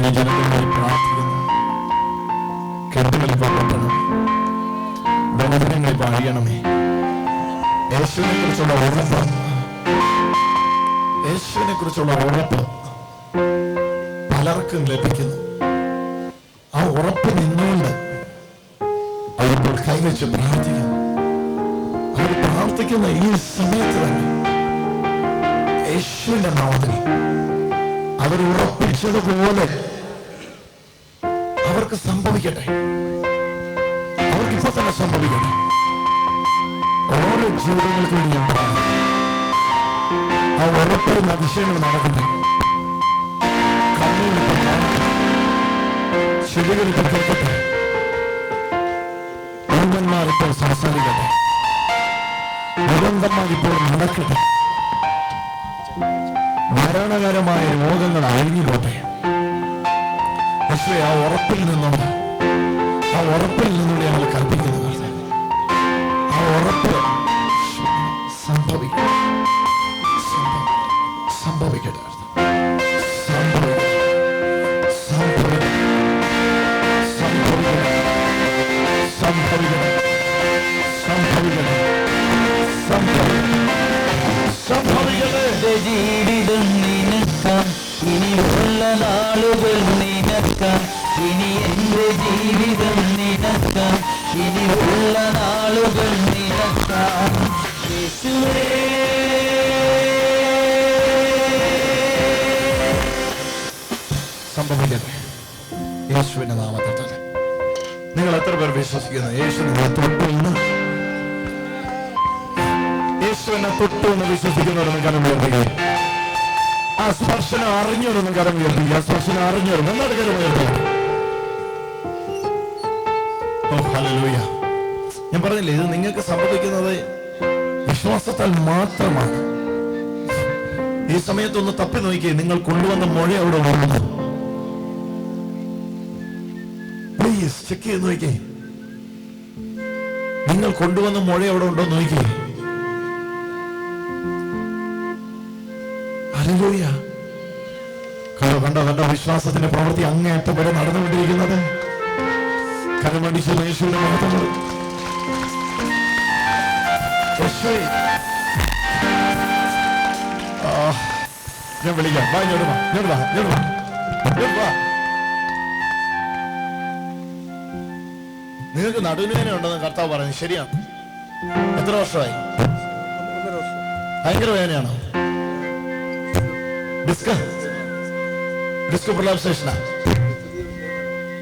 ജനങ്ങളിൽ പ്രാർത്ഥിക്കുന്നു. കെട്ടുകളിൽ പകർത്തണം ബന്ധനങ്ങളിൽ പണിയണമേ യേശുവിനെ കുറിച്ചുള്ള ഉറപ്പ്. യേശുവിനെ കുറിച്ചുള്ള ഉറപ്പ് പലർക്കും ലഭിക്കുന്നു. ആ ഉറപ്പ് നിന്നുകൊണ്ട് അവരിപ്പോൾ കൈവച്ച് പ്രാർത്ഥിക്കുന്നു. അവർ പ്രാർത്ഥിക്കുന്ന ഈ സമയത്ത് തന്നെ യേശുവിന്റെ നാമത്തിൽ അവർ ഉറപ്പിച്ചതുപോലെ അവർക്ക് സംഭവിക്കട്ടെ. അവർക്ക് ഇപ്പൊ തന്നെ സംഭവിക്കട്ടെ. ഓരോ ജീവിതങ്ങൾക്കും വേണ്ടി. ആ ഉറപ്പിടുന്ന അതിശയങ്ങൾ നടക്കട്ടെ. ചെവികൾ ഇപ്പോൾ കേൾക്കട്ടെ. ഊന്നന്മാർ സംസാരിക്കട്ടെ. നിരന്തരമായി ഇപ്പോൾ നടക്കട്ടെ. മരണകരമായ രോഗങ്ങൾ അഴിഞ്ഞു പോട്ടെ പക്ഷേ ആ ഉറപ്പിൽ നിന്നും ആ ഉറപ്പിൽ നിന്നും ഞങ്ങൾ കൽപ്പിക്കുന്നത്. ആ ഉറപ്പ് സംഭവിക്കും. സംഭവിക്കട്ടെ. സംഭവിക്കട്ടെ യേശുവിന്റെ നാമത്തിൽ തന്നെ നിങ്ങൾ എത്ര പേർ വിശ്വസിക്കുന്നു? യേശു നിങ്ങളെ തൊട്ടു എന്ന് യേശുവിനെ തൊട്ടു എന്ന് വിശ്വസിക്കുന്നവരൊന്നും കരം ഉയർത്തുകയും ആ സ്പർശനം അറിഞ്ഞവരൊന്നും കരം ഉയർത്തുക ആ സ്പർശനം അറിഞ്ഞവരും എന്നാണ് കരം ഉയർത്തുക ഞാൻ പറഞ്ഞില്ലേ ഇത് നിങ്ങൾക്ക് സംഭവിക്കുന്നത് വിശ്വാസത്താൽ മാത്രമാണ്. ഈ സമയത്തൊന്ന് തപ്പി നോക്കി നിങ്ങൾ കൊണ്ടുവന്ന മൊഴ അവിടെ ഉണർന്നു. പ്ലീസ് ചെക്ക് ചെയ്ത് നോക്കിയേ നിങ്ങൾ കൊണ്ടുവന്ന മുഴ അവിടെ ഉണ്ടോ നോക്കി നോക്കിയേ കണ്ട കണ്ടോ വിശ്വാസത്തിന്റെ പ്രവൃത്തി അങ്ങേറ്റം വരെ നടന്നുകൊണ്ടിരിക്കുന്നത്? ഞാൻ വിളിക്കാം. വാ ഞാൻ ഞാൻ വാ. നിങ്ങൾക്ക് നടുവിനെ ഉണ്ടെന്ന് കർത്താവ് പറയുന്നത് ശരിയാണ്. എത്ര വർഷമായി? ഭയങ്കര വേദനയാണോ? ഡിസ്ക്? ഡിസ്ക് പ്രലാപ്സേഷനാ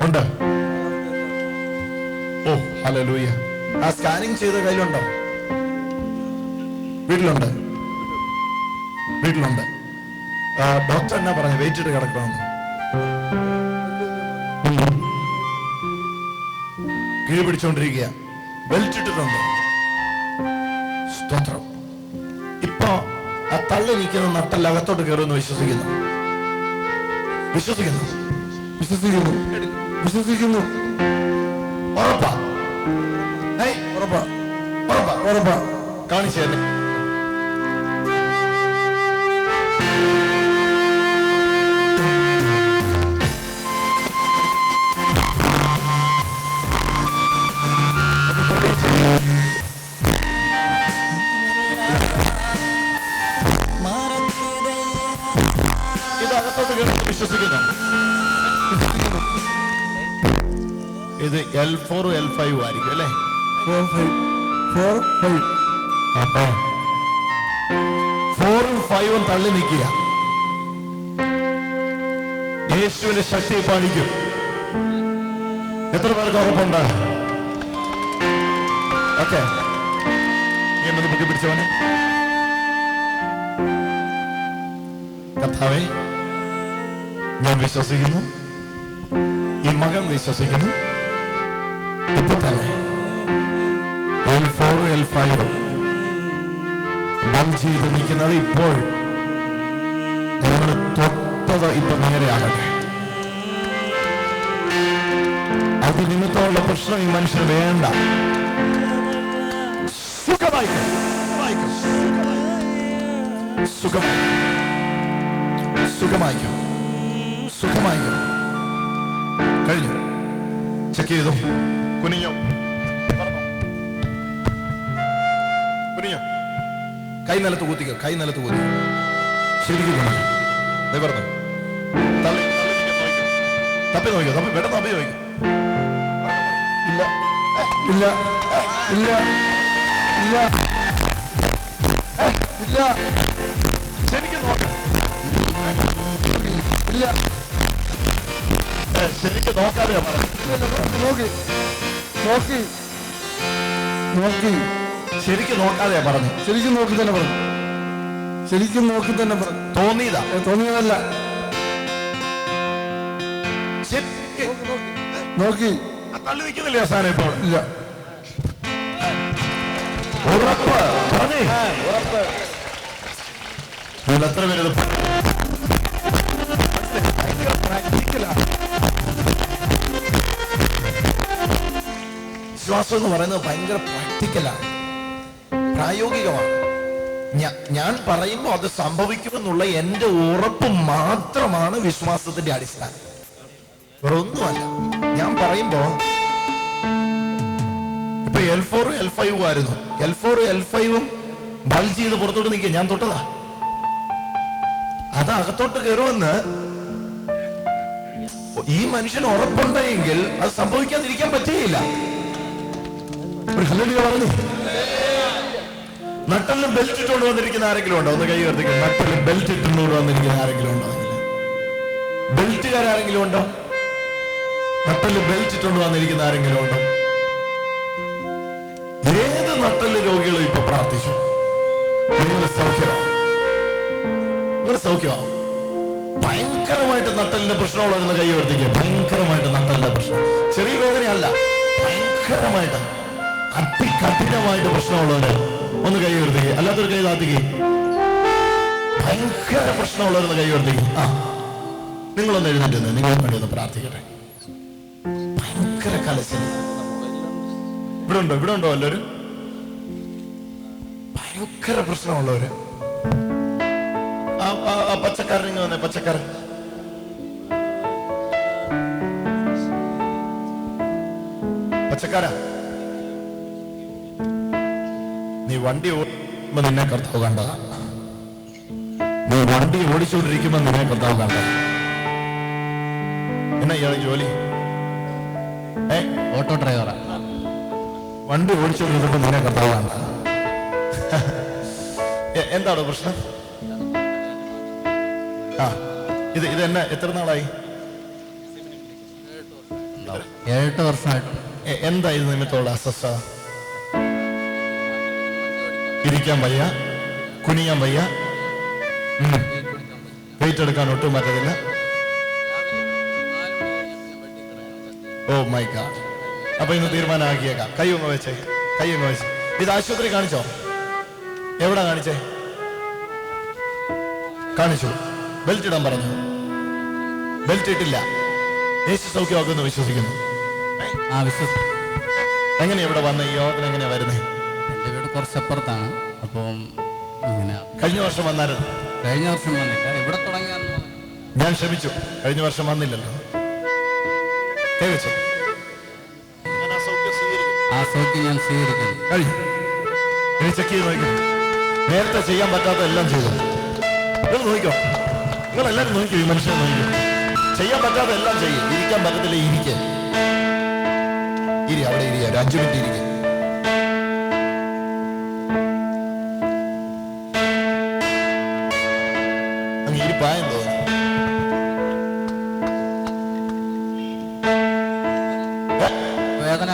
ഉണ്ട്. ഓ ഹലോ ലൂയ ആ സ്കാനിങ് ചെയ്ത കയ്യിലുണ്ടോ? വീട്ടിലുണ്ട്. വീട്ടിലുണ്ട്. ഡോക്ടർ എന്നാ പറഞ്ഞു? വെയിറ്റ് ഇട്ട് കിടക്കണമെന്ന്. കീഴ് പിടിച്ചോണ്ടിരിക്കുക. ബെൽറ്റ് ഇട്ടിട്ടുണ്ട് സ്തോത്രം. ഇപ്പോ ആ തള്ളി നിൽക്കുന്ന നട്ടല്ല അകത്തോട്ട് കയറുമെന്ന് വിശ്വസിക്കുന്നു. വിശ്വസിക്കുന്നു. വിശ്വസിക്കുന്നു. വിശ്വസിക്കുന്നു. ഉറപ്പാ. ഉറപ്പാ. ഉറപ്പാ ഉറപ്പാ. കാണിച്ചു തന്നെ ഇത് എൽ ഫോർ എൽ ഫൈവ് ആയിരിക്കും അല്ലേ? ഫോർ ഫൈവ് ഫോർ ഫൈവ് ഫോറും ഫൈവും തള്ളി നിൽക്കുക. യേശുവിന്റെ ശക്തി പാലിക്കും എത്ര പേർക്ക് ഉറപ്പുണ്ട്? ഓക്കെ. എന്നത് ബുദ്ധി പിടിച്ചവനെ കർത്താവേ ഞാൻ വിശ്വസിക്കുന്നു. ഈ മകൻ വിശ്വസിക്കുന്നു. ഇപ്പൊ തന്നെ എൽ ഫോർ എൽ ഇപ്പോൾ നിങ്ങൾ തൊട്ടത് ഇപ്പൊ നേരെയാകട്ടെ. അത് നിമിത്തമുള്ള പ്രശ്നം ഈ മനുഷ്യന് വേണ്ട. സുഖം സുഖമായിക്കോ സുഖമായിക്കോ സുഖമായി സുഖമായിക്കോ സുഖമായിക്കോ കഴിഞ്ഞു. ചെക്ക് ചെയ്തു. കുനിഞ്ഞോ. കുനിഞ്ഞോ? കൈ നിലത്ത് കൂത്തിക്കോ കൈ നിലത്ത് കൂത്തിക്കോ ശരിക്കും കുനിഞ്ഞോ പറഞ്ഞു. തള്ളി തപ്പി നോക്കിയോ തപ്പി വേണ്ട തപ്പി നോക്കിക്കോ. ഇല്ല. ഇല്ല. ഇല്ല. ഇല്ല. ഇല്ല. ശരിക്കും നോക്കാം. ഇല്ല. ശരിക്കും നോക്കാതെയാ പറഞ്ഞു നോക്കി. നോക്കി. നോക്കി. ശരിക്കും നോക്കാതെ പറഞ്ഞു. ശരിക്കും നോക്കി തന്നെ പറഞ്ഞു. ശരിക്കും നോക്കി തന്നെ പറഞ്ഞു. തോന്നിയതാ. തോന്നിയതല്ല. നോക്കി. തള്ളി നിൽക്കുന്നില്ലേ അവസാനം ഇപ്പോൾ? ഇല്ല. ഉറപ്പ്. പറഞ്ഞേ. നിങ്ങൾ എത്ര പേര് ഇത് വിശ്വാസം എന്ന് പറയുന്നത് ഭയങ്കര പ്രാക്ടിക്കലാണ് പ്രായോഗികമാണ്. ഞാൻ പറയുമ്പോൾ അത് സംഭവിക്കുമെന്നുള്ള എന്റെ ഉറപ്പ് മാത്രമാണ് വിശ്വാസത്തിന്റെ അടിസ്ഥാനം. വേറെ ഒന്നുമല്ല ഞാൻ പറയുമ്പോ ഇപ്പൊ എൽ ഫോറും എൽ ഫൈവും ആയിരുന്നു. എൽ ഫോറും എൽ ഫൈവും ബൾജ് ചെയ്ത് പുറത്തോട്ട് നിൽക്കുക ഞാൻ തൊട്ടതാ. അത് അകത്തോട്ട് കയറുമെന്ന് ഈ മനുഷ്യന് ഉറപ്പുണ്ടെങ്കിൽ അത് സംഭവിക്കാതിരിക്കാൻ പറ്റുകയില്ല. പറഞ്ഞു നട്ടലിന് ബെൽറ്റ് ഇട്ടുകൊണ്ട് വന്നിരിക്കുന്ന ആരെങ്കിലും ഉണ്ടോ? ഒന്ന് കൈ ഉയർത്തിക്കും. നട്ടലിന് ബെൽറ്റ് ഇട്ടുകൊണ്ട് വന്നിരിക്കുന്ന ആരെങ്കിലും ഉണ്ടോ? ബെൽറ്റുകാരെങ്കിലും ഉണ്ടോ? നട്ടലിൽ ബെൽറ്റ് ഇട്ടുകൊണ്ട് വന്നിരിക്കുന്ന ആരെങ്കിലും ഉണ്ടോ? ഏത് നട്ടൽ രോഗികളും ഇപ്പൊ പ്രാർത്ഥിച്ചു? നിങ്ങൾ സൗഖ്യമാവും സൗഖ്യമാവും ഭയങ്കരമായിട്ട് നട്ടലിന്റെ പ്രശ്നമുള്ളതെന്ന് കൈ ഉയർത്തിക്കുക ഭയങ്കരമായിട്ട് നട്ടലിന്റെ പ്രശ്നം. ചെറിയ വേദനയല്ല. ഭയങ്കരമായിട്ട് അതികഠിനമായിട്ട് പ്രശ്നമുള്ളവര് ഒന്ന് കൈ ഉയർത്തി. അല്ലാത്തൊരു കൈ താത്തിക്കുക ഭയങ്കര പ്രശ്നമുള്ളവരെന്ന് കൈ ഉയർത്തി. ആ നിങ്ങളൊന്ന് എഴുന്നേറ്റ് നിങ്ങൾ വേണ്ടി ഒന്ന് പ്രാർത്ഥിക്കട്ടെ. ഭയങ്കര കലശ. ഇവിടെ ഉണ്ടോ? ഇവിടെ ഉണ്ടോ എല്ലാവരും? ഭയങ്കര പ്രശ്നമുള്ളവര്. ആ പച്ചക്കാരൻ ഇങ്ങനെ വന്നേ പച്ചക്കാരൻ. പച്ചക്കാരാ? നീ വണ്ടി ഓടിക്കുമ്പോ നിന്നെ കർത്താവ് കണ്ടതാ. നീ വണ്ടി ഓടിച്ചുകൊണ്ടിരിക്കുമ്പോ നിന്നെ കർത്താവ് കണ്ടതാ. എന്നാ ഇയാളെ ജോലി? ഏ ഓട്ടോ ഡ്രൈവറാ. വണ്ടി ഓടിച്ചുകൊണ്ടിരുന്നപ്പോ നിന്നെ കർത്താവ് കണ്ടതാ. എ- എന്താണ് പ്രശ്നം? ആ ഇത് ഇത് എന്നാ എത്ര നാളായി? ഏഴെട്ട് വർഷമായിട്ട്. എന്തായിരുന്നു എന്താ ഇത് നിമിത്തമുള്ള അസ്വസ്ഥ ഇരിക്കാൻ വയ്യ കുനിയാൻ വയ്യ. വെയിറ്റ് എടുക്കാൻ ഒട്ടും പറ്റത്തില്ല. ഓ മൈ ഗാഡ് അപ്പൊ ഇന്ന് തീരുമാനമാക്കിയേക്കാം. കൈ ഒന്ന് വെച്ചേ കൈ ഒന്ന് വെച്ച്. ഇത് ആശുപത്രി കാണിച്ചോ? എവിടെ കാണിച്ചേ? കാണിച്ചു. ബെൽറ്റ് ഇടാൻ പറഞ്ഞു. ബെൽറ്റ് ഇട്ടില്ല. യേശു സൗഖ്യമാക്കുമെന്ന് വിശ്വസിക്കുന്നു. എങ്ങനെ ഇവിടെ വന്ന ഈ യോഗത്തിന് എങ്ങനെയാ വരുന്നത് കുറച്ചപ്പുറത്താണ്. അപ്പം അങ്ങനെ കഴിഞ്ഞ വർഷം വന്നായിരുന്നു. കഴിഞ്ഞ വർഷം വന്നില്ല. ഇവിടെ തുടങ്ങിയ ഞാൻ ശ്രമിച്ചു കഴിഞ്ഞ വർഷം വന്നില്ലല്ലോ. കേൾച്ചു ആ സൗഖ്യം ഞാൻ സ്വീകരിക്കുന്നു. കഴിഞ്ഞു. ഇനി ചെക്ക് ചെയ്ത് നോക്കൂ. നേരത്തെ ചെയ്യാൻ പറ്റാത്ത എല്ലാം ചെയ്തു. നിങ്ങൾ നോക്കിക്കോ. നിങ്ങൾ എല്ലാവരും നോക്കിക്കോ ഈ മനുഷ്യനെ നോക്കിക്കോ. ചെയ്യാൻ പറ്റാത്ത എല്ലാം ചെയ്യും. ഇരിക്കാൻ പറ്റത്തില്ല ഇരിക്കേ. ഇരി അവിടെ ഇരിക്കുക ഒരു അഞ്ചു മിനിറ്റ് ഇരിക്കുക അങ്ങ് ഇരിപ്പായം തോന്നുന്നു? വേദന.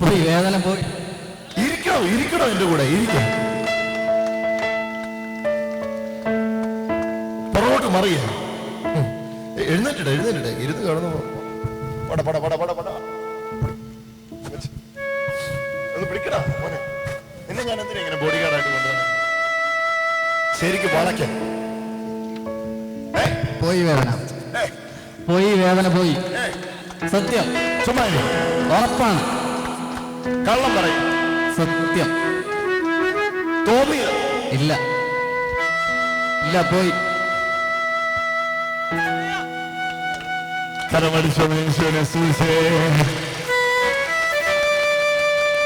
പോയി വേദന പോയി ഇരിക്കണോ ഇരിക്കണോ എന്റെ കൂടെ ഇരിക്കോ. പുറകോട്ട് മറിയ. എഴുന്നേറ്റിട്ട് എഴുന്നേറ്റിട്ട് ഇരുന്ന് കിടന്നു പട പട പട പോയി വേദന. പോയി വേദന പോയി. സത്യം. ചുമ്മാ. ഉറപ്പാണ്. കള്ളം പറയും. സത്യം. തോന്നിയ. ഇല്ല. ഇല്ല പോയി.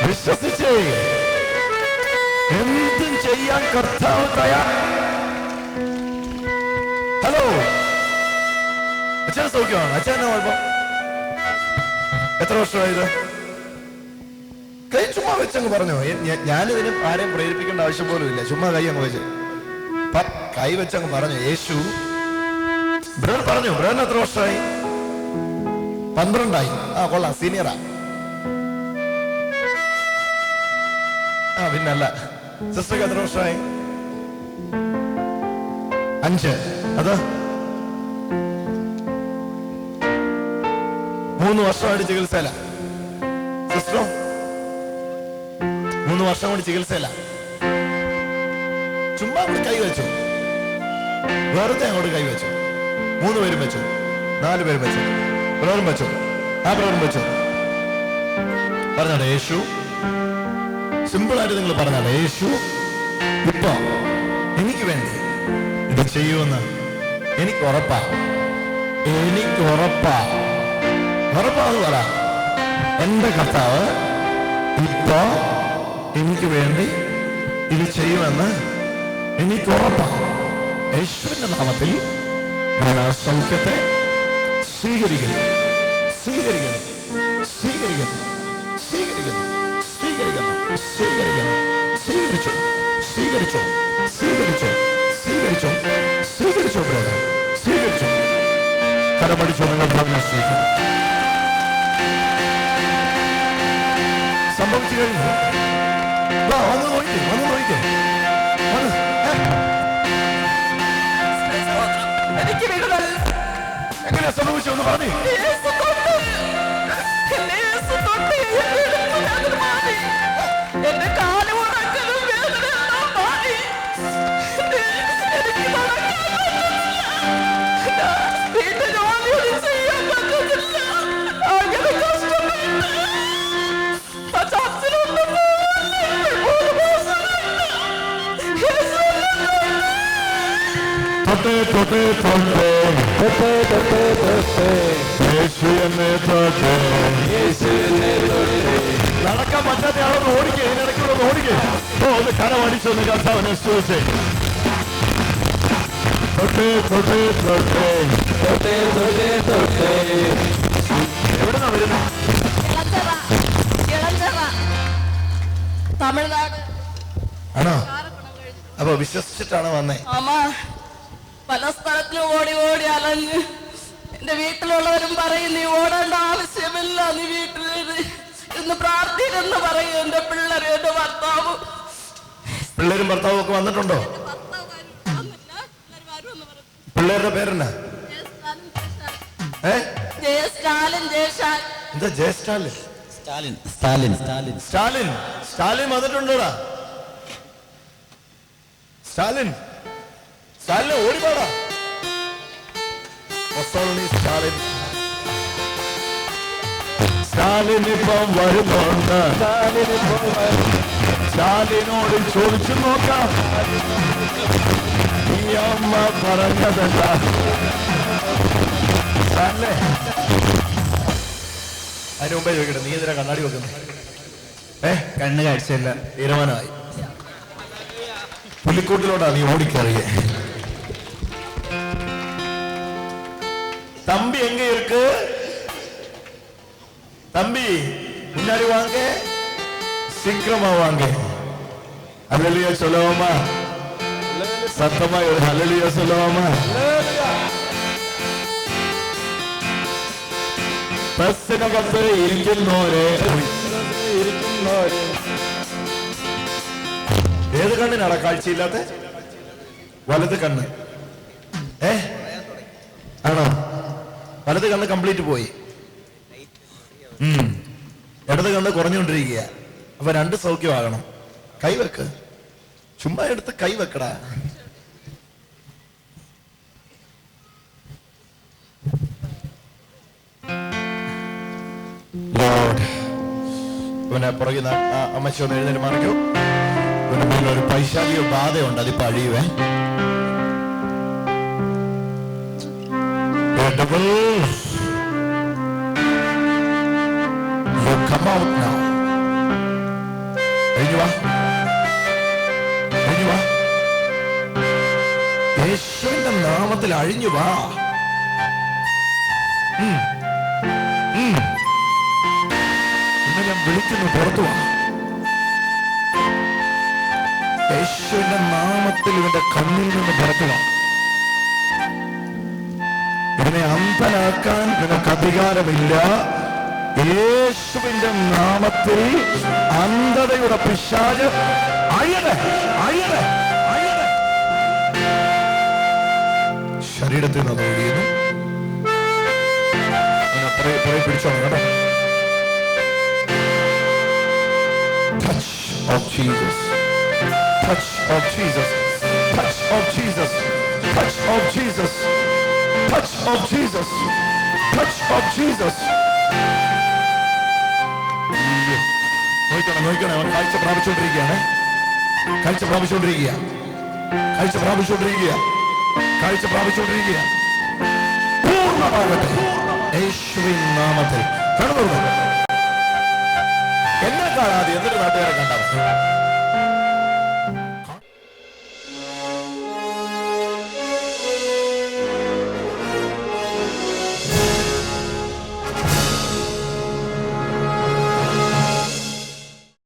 വിശ്വസിച്ചേ. എന്തും ചെയ്യാൻ കർത്താവ് തയ്യാർ അച്ഛൻ സൗഖ്യമാണ് അച്ഛനെ കുഴപ്പം എത്ര വർഷമായത് കൈ ചുമ്മാ വെച്ചങ്ങ് പറഞ്ഞു ഞാനിതിന് ആരെയും പ്രേരിപ്പിക്കേണ്ട ആവശ്യം പോലും ഇല്ല ചുമ്മാ കൈ അങ്ങ് വെച്ച് കൈ വെച്ചങ്ങ് പറഞ്ഞു യേശു ബ്രദർ പറഞ്ഞു ബ്രദറിന് എത്ര വർഷമായി പന്ത്രണ്ടായി ആ കൊള്ളാം സീനിയറാ ആ പിന്നല്ല സിസ്റ്റർക്ക് എത്ര വർഷമായി അഞ്ച് അത് മൂന്ന് വർഷമായിട്ട് ചികിത്സയില്ല സിസ്റ്ററോ? മൂന്ന് വർഷം കൊണ്ട് ചികിത്സയില്ല ചുമ്മാ അങ്ങോട്ട് കൈ വെച്ചു. വെറുതെ അങ്ങോട്ട് കൈ വെച്ചു. മൂന്ന് പേരും വെച്ചു. നാല് പേരും വെച്ചു. ബ്രദറും വെച്ചു. ആ ബ്രദറും വെച്ചു. പറഞ്ഞാലേ യേശു. സിമ്പിളായിട്ട് നിങ്ങൾ പറഞ്ഞാലേ യേശു ഇപ്പൊ എനിക്ക് വേണ്ടി ഇത് ചെയ്യുമെന്ന് എനിക്ക് ഉറപ്പാ. എനിക്ക് ഉറപ്പാ. ഉറപ്പാന്ന് പറ എന്റെ കർത്താവ് ഇപ്പോ എനിക്ക് വേണ്ടി ഇത് ചെയ്യുമെന്ന് എനിക്ക് ഉറപ്പാണ്. യേശുവിന്റെ നാമത്തിൽ ഞാൻ ആ സൗഖ്യത്തെ സ്വീകരിക്കുന്നു. സ്വീകരിക്കുന്നു. സ്വീകരിക്കുന്നു. സ്വീകരിക്കുന്നു. സ്വീകരിക്കുന്നു. സ്വീകരിക്കുന്നു. സ്വീകരിച്ചു. സ്വീകരിച്ചു. സ്വീകരിച്ചു. സ്വീകരിച്ചു. സ്വീകരിച്ചു സ്വീകരിച്ചു. കരമടിച്ചു നിങ്ങൾ ഭാവന സ്വീകരിക്കുന്നു. സംഭവിച്ചു കഴിഞ്ഞു വന്ന് നോക്കിക്കേ വന്ന് വിടുതൽ എങ്ങനെയാ സംഭവിച്ചു എന്ന് പറഞ്ഞു. തൊട്ടേ തൊട്ടേ. തൊട്ടേ തൊട്ടേ തൊട്ടേ. തൊട്ടേ. യേശു എന്നെ തൊട്ടേ. നടക്കാൻ പറ്റാത്ത ആളൊന്ന് ഓടിക്കേ ഇതിനിടയ്ക്കൂടെ ഒന്ന് ഓടിക്കേ. ഓ ഒന്ന് കരമടിച്ചൊന്ന് കർത്താവിനെ സ്തുതിച്ചേ. തൊട്ടേ തൊട്ടേ തൊട്ടേ. തൊട്ടേ തൊട്ടേ തൊട്ടേ. എവിടുന്നാ വരുന്നത് തമിഴ്നാട്. ആണോ? അപ്പൊ വിശ്വസിച്ചിട്ടാണ് വന്നേ. പല സ്ഥലത്തിലും ഓടി ഓടി അലഞ്ഞ്. എന്റെ വീട്ടിലുള്ളവരും പറയും നീ ഓടേണ്ട ആവശ്യമില്ല നീ വീട്ടിൽ ഇന്ന് പ്രാർത്ഥിക്കുന്നു പറയും എന്റെ പിള്ളേരും എന്റെ ഭർത്താവും. പിള്ളേരും ഭർത്താവും ഒക്കെ വന്നിട്ടുണ്ടോ? പിള്ളേരുടെ പേരെന്നാ? ജയ സ്റ്റാലിൻ? സ്റ്റാലിൻ സ്റ്റാലിൻ സ്റ്റാലിൻ. സ്റ്റാലിൻ സ്റ്റാലിൻ വന്നിട്ടുണ്ടോടാ? സ്റ്റാലിൻ സ്റ്റാലിൻ ഓടിപ്പാടാ സ്റ്റാലിൻ സ്റ്റാലിൻ ഇപ്പം വരുന്നുണ്ട്. സ്റ്റാലിനോട് ചോദിച്ചു നോക്കാം. ഈ അമ്മ പറഞ്ഞതല്ല. സ്റ്റാലിനെ അതിന് മുമ്പേ ചോദിക്കട്ടെ നീ എന്തിനാ കണ്ണാടി വെക്കുന്നത് ഏ? കണ്ണ് കാഴ്ചയില്ല. തീരുമാനമായി. പുലിക്കൂട്ടിലോട്ടാ നീ ഓടിക്കറിയേ தம்பி எங்க இருக்கு தம்பி முன்னாடி வாங்க சீக்கிரமா வாங்க அலலியா சொல்லுவோமா சத்தமா ஒரு அலலியா சொல்லுவோமா ബസ്സിനകത്ത് ഇരിക്കുന്നോരെ ഏത് കണ്ണിനാടാ കാഴ്ചയില്ലാത്ത വലത് കണ്ണ് ഏ ആണോ വലത് കണ്ണ് കംപ്ലീറ്റ് പോയി. ഇടത് കണ്ണ് കുറഞ്ഞുകൊണ്ടിരിക്കുക അപ്പൊ രണ്ട് സൗഖ്യമാകണം. കൈവെക്ക് ചുമ്മാ എടുത്ത് കൈവെക്കടാ വെക്കടാ. പിന്നെ പുറകിൽ അമ്മച്ചി ഒന്ന് എഴുന്നേറ്റ് മറിക്കൂ പിന്നെ ഒരു പൈശാചിക ബാധയുണ്ട്. അതിപ്പോ അഴിയുവേ. Devils, you come out now. എഴുതി വാ you വാ യേശുവിന്റെ നാമത്തിൽ അഴിഞ്ഞു വാ. വിളിക്കുന്നു പുറത്തു വാ. യേശുവിന്റെ നാമത്തിൽ ഇവന്റെ കണ്ണിൽ നിന്ന് പുറത്തു വാ. ഇതിനെ അന്ധനാക്കാൻ നിനക്ക് അധികാരമില്ല. യേശുവിന്റെ നാമത്തിൽ അന്ധതയുടെ പിശാജ് അയടെ അയടെ അയടെ ശരീരത്തിൽ നിന്ന് അത് ഒഴിയുന്നു അവനെ പിടിച്ചോ കേട്ടോ. Touch of Jesus. Touch of Jesus. Touch of Jesus. Touch of Jesus. Touch of Jesus. Touch of Jesus. നോക്കണം നോക്കണം കാഴ്ച പ്രാപിച്ചുകൊണ്ടിരിക്കുകയാണ്. കാഴ്ച പ്രാപിച്ചുകൊണ്ടിരിക്കുക കാഴ്ച പ്രാപിച്ചുകൊണ്ടിരിക്കുക കാഴ്ച പ്രാപിച്ചുകൊണ്ടിരിക്കുക പൂർണമാകട്ടെ. യേശുവിൻ നാമത്തിൽ. കടന്നു എന്നെ കാണാതെ എന്നിട്ട് നാട്ടുകാരെ കണ്ടാൽ